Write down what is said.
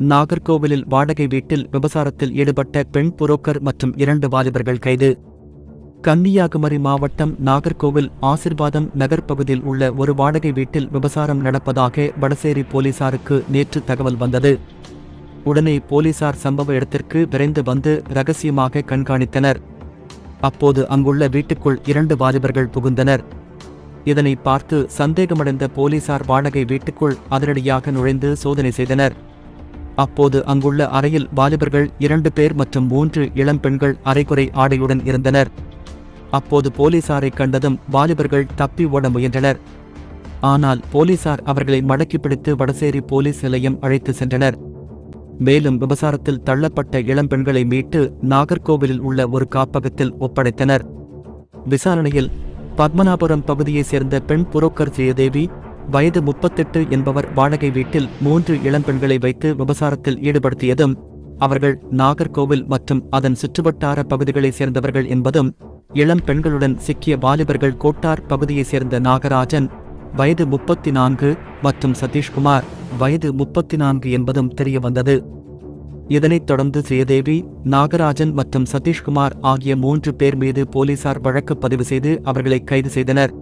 நாகர்கோவிலில் வாடகை வீட்டில் விபசாரத்தில் ஈடுபட்ட பெண் புரோக்கர் மற்றும் இரண்டு வாலிபர்கள் கைது. கன்னியாகுமரி மாவட்டம் நாகர்கோவில் ஆசிர்வாதம் நகர் பகுதியில் உள்ள ஒரு வாடகை வீட்டில் விபசாரம் நடப்பதாக வடசேரி போலீசாருக்கு நேற்று தகவல் வந்தது. உடனே போலீசார் சம்பவ இடத்திற்கு விரைந்து வந்து ரகசியமாக கண்காணித்தனர். அப்போது அங்குள்ள வீட்டுக்குள் இரண்டு வாலிபர்கள் புகுந்தனர். இதனை பார்த்து சந்தேகமடைந்த போலீசார் வாடகை வீட்டுக்குள் அதிரடியாக நுழைந்து சோதனை செய்தனர். அப்போது அங்குள்ள அறையில் வாலிபர்கள் இரண்டு பேர் மற்றும் மூன்று இளம் பெண்கள் அரைகுறை ஆடையுடன் இருந்தனர். அப்போது போலீசாரை கண்டதும் வாலிபர்கள் தப்பி ஓட முயன்றனர். ஆனால் போலீசார் அவர்களை மடக்கி பிடித்து வடசேரி போலீஸ் நிலையம் அழைத்து சென்றனர். மேலும் விபசாரத்தில் தள்ளப்பட்ட இளம்பெண்களை மீட்டு நாகர்கோவிலில் உள்ள ஒரு காப்பகத்தில் ஒப்படைத்தனர். விசாரணையில் பத்மநாபுரம் பகுதியைச் சேர்ந்த பெண் புரோக்கர் ஜெயதேவி வயது முப்பத்தெட்டு என்பவர் வாடகை வீட்டில் மூன்று இளம்பெண்களை வைத்து விபசாரத்தில் ஈடுபடுத்தியதும் அவர்கள் நாகர்கோவில் மற்றும் அதன் சுற்றுவட்டார பகுதிகளைச் சேர்ந்தவர்கள் என்பதும் இளம் பெண்களுடன் சிக்கிய வாலிபர்கள் கோட்டார் பகுதியைச் சேர்ந்த நாகராஜன் வயது முப்பத்தி நான்கு மற்றும் சதீஷ்குமார் வயது முப்பத்தி நான்கு என்பதும் தெரியவந்தது. இதனைத் தொடர்ந்து ஸ்ரீதேவி நாகராஜன் மற்றும் சதீஷ்குமார் ஆகிய மூன்று பேர் மீது போலீசார் வழக்கு பதிவு செய்து அவர்களை கைது செய்தனர்.